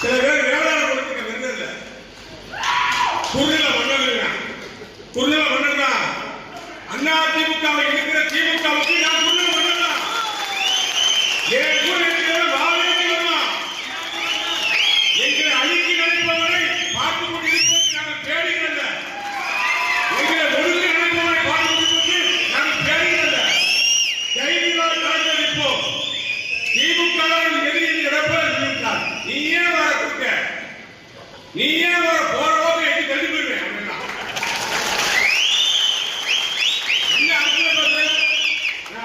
சில பேர் வேளாண் குலத்துக்கு குறுநில மன்னர்கள் குறுநில மன்னர் தான் அண்ணா திமுகவை இருக்கிற திமுகவுக்கு நான் குறுநில மன்னர் தான் என் கூட வாழை எங்களை அழிக்க நினைப்பவரை பார்த்து கொண்டிருப்பதற்கு நாங்கள் பேடுகிறல்ல எங்களை ஒடுக்க நினைப்பவரை பார்த்து கொண்டிருப்பதற்கு நாங்கள் கலந்து நிற்போம் திமுக எதிரில் நீ ஏன் நீ ஏன் வர போறவோக எட்டி தள்ளி போயிருவேன் அப்படின்னா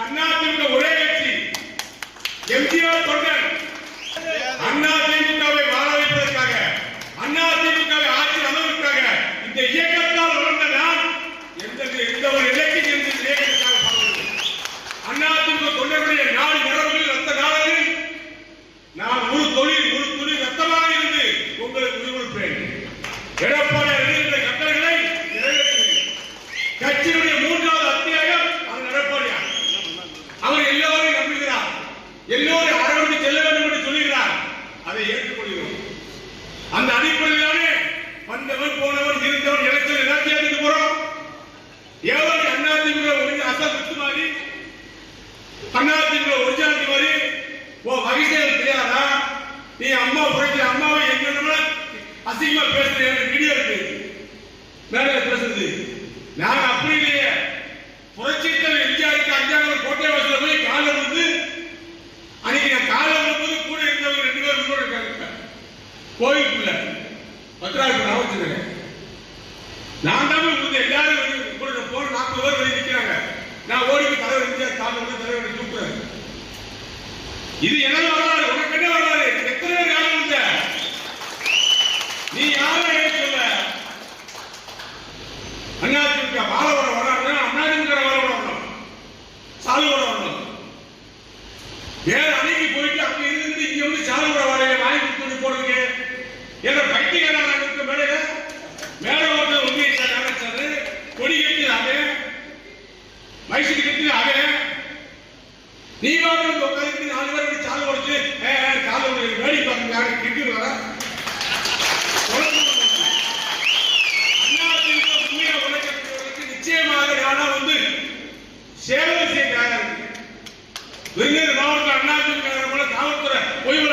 அண்ணா திமுக ஒரே கட்சி. எம்ஜிஆர் தொண்டன் அண்ணா திமுக எல்லோரும் அரவணைத்து செல்ல வேண்டும் என்று சொல்லுகிறார் அதை ஏற்றுக்கொள்கிறோம். அந்த அடிப்படையிலானே வந்தவர் போனவர் இருந்தவர் எலெக்ஷன் எல்லாத்தையும் எடுத்து போறோம். எவரு அண்ணா திமுக அசல் வித்து மாதிரி அண்ணா திமுக ஒரிஜினாலிட்டி மாதிரி ஓ வகைசேல் தெரியாதா நீ அம்மா உழைக்கிற அம்மாவை எங்க அசிங்கமா பேசுறேன் வீடியோ இருக்கு. மேலே பேசுறது. நான் அப்படி நான் நான் தான் உங்களுக்கு எல்லாரும் வந்து போன நாற்பது பேர் வெளியே நிக்கிறாங்க. நான் ஓடி தலைவர் எம்ஜிஆர் கால தலைவர் தூக்குறேன். இது எனது நீ வாங்க உட்காந்து நாலு பேர் இப்படி சாலை உடைச்சு காலை வேடி பார்க்க கிட்டு வர நிச்சயமாக நானா வந்து சேவை செய்ய தயாரா இருக்கு விருதுநகர் மாவட்ட அண்ணா திமுக மூலம் காவல்துறை ஓய்வு